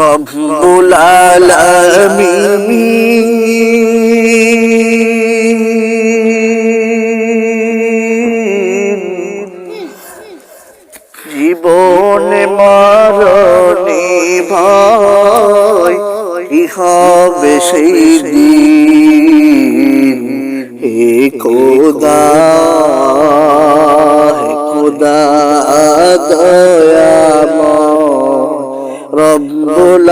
রব্বুল আলামিন। জীবনে মরণে ভয় কি হবে সেই দিন হে খোদা হে খোদা দয়াময় রব্বুল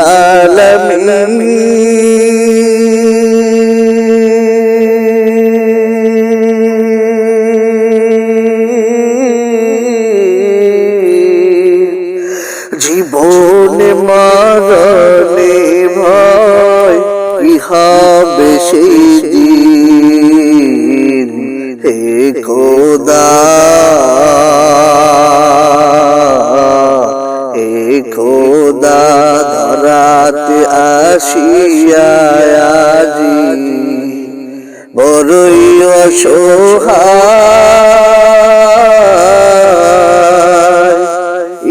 জীবনে মরণে ভয় কি হবে সেই দিন খোদা ধরাতে আসিয়া বড়ই অসহায়।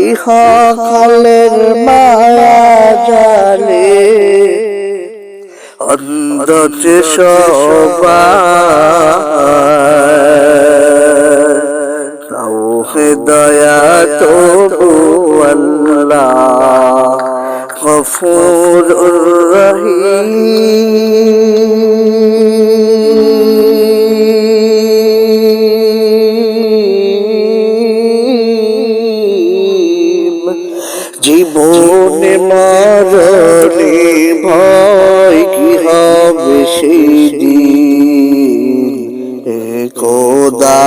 ইহা কালের মায়া জালে অন্ধতে সবাই। হে দয়া তবু গফুর রহি জীবন মারি ভাই কি হবে সেই কোদা